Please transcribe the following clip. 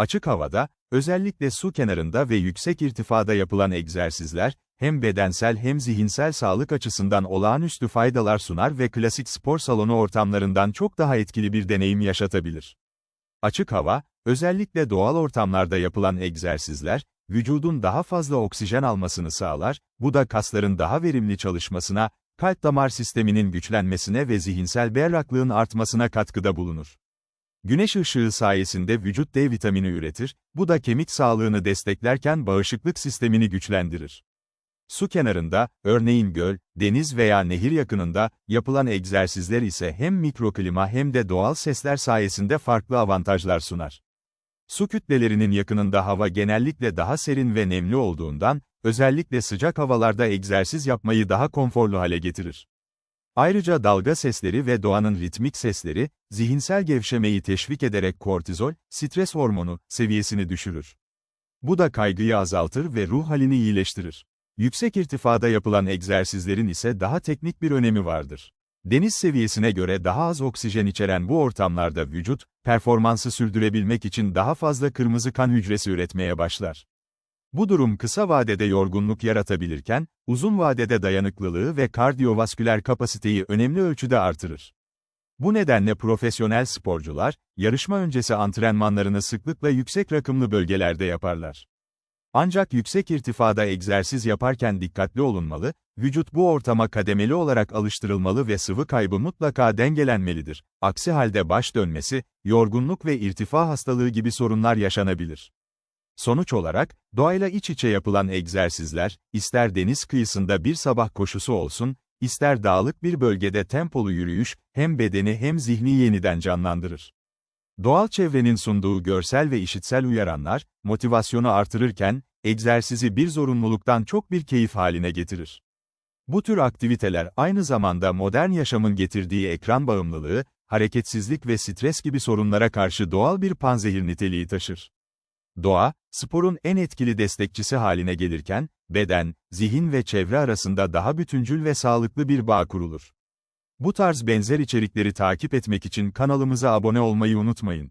Açık havada, özellikle su kenarında ve yüksek irtifada yapılan egzersizler, hem bedensel hem zihinsel sağlık açısından olağanüstü faydalar sunar ve klasik spor salonu ortamlarından çok daha etkili bir deneyim yaşatabilir. Açık hava, özellikle doğal ortamlarda yapılan egzersizler, vücudun daha fazla oksijen almasını sağlar, bu da kasların daha verimli çalışmasına, kalp damar sisteminin güçlenmesine ve zihinsel berraklığın artmasına katkıda bulunur. Güneş ışığı sayesinde vücut D vitamini üretir, bu da kemik sağlığını desteklerken bağışıklık sistemini güçlendirir. Su kenarında, örneğin göl, deniz veya nehir yakınında, yapılan egzersizler ise hem mikroklima hem de doğal sesler sayesinde farklı avantajlar sunar. Su kütlelerinin yakınında hava genellikle daha serin ve nemli olduğundan, özellikle sıcak havalarda egzersiz yapmayı daha konforlu hale getirir. Ayrıca dalga sesleri ve doğanın ritmik sesleri, zihinsel gevşemeyi teşvik ederek kortizol, stres hormonu, seviyesini düşürür. Bu da kaygıyı azaltır ve ruh halini iyileştirir. Yüksek irtifada yapılan egzersizlerin ise daha teknik bir önemi vardır. Deniz seviyesine göre daha az oksijen içeren bu ortamlarda vücut, performansı sürdürebilmek için daha fazla kırmızı kan hücresi üretmeye başlar. Bu durum kısa vadede yorgunluk yaratabilirken, uzun vadede dayanıklılığı ve kardiyovasküler kapasiteyi önemli ölçüde artırır. Bu nedenle profesyonel sporcular, yarışma öncesi antrenmanlarını sıklıkla yüksek rakımlı bölgelerde yaparlar. Ancak yüksek irtifada egzersiz yaparken dikkatli olunmalı, vücut bu ortama kademeli olarak alıştırılmalı ve sıvı kaybı mutlaka dengelenmelidir. Aksi halde baş dönmesi, yorgunluk ve irtifa hastalığı gibi sorunlar yaşanabilir. Sonuç olarak, doğayla iç içe yapılan egzersizler, ister deniz kıyısında bir sabah koşusu olsun, ister dağlık bir bölgede tempolu yürüyüş, hem bedeni hem zihni yeniden canlandırır. Doğal çevrenin sunduğu görsel ve işitsel uyaranlar, motivasyonu artırırken, egzersizi bir zorunluluktan çok bir keyif haline getirir. Bu tür aktiviteler aynı zamanda modern yaşamın getirdiği ekran bağımlılığı, hareketsizlik ve stres gibi sorunlara karşı doğal bir panzehir niteliği taşır. Doğa, sporun en etkili destekçisi haline gelirken, beden, zihin ve çevre arasında daha bütüncül ve sağlıklı bir bağ kurulur. Bu tarz benzer içerikleri takip etmek için kanalımıza abone olmayı unutmayın.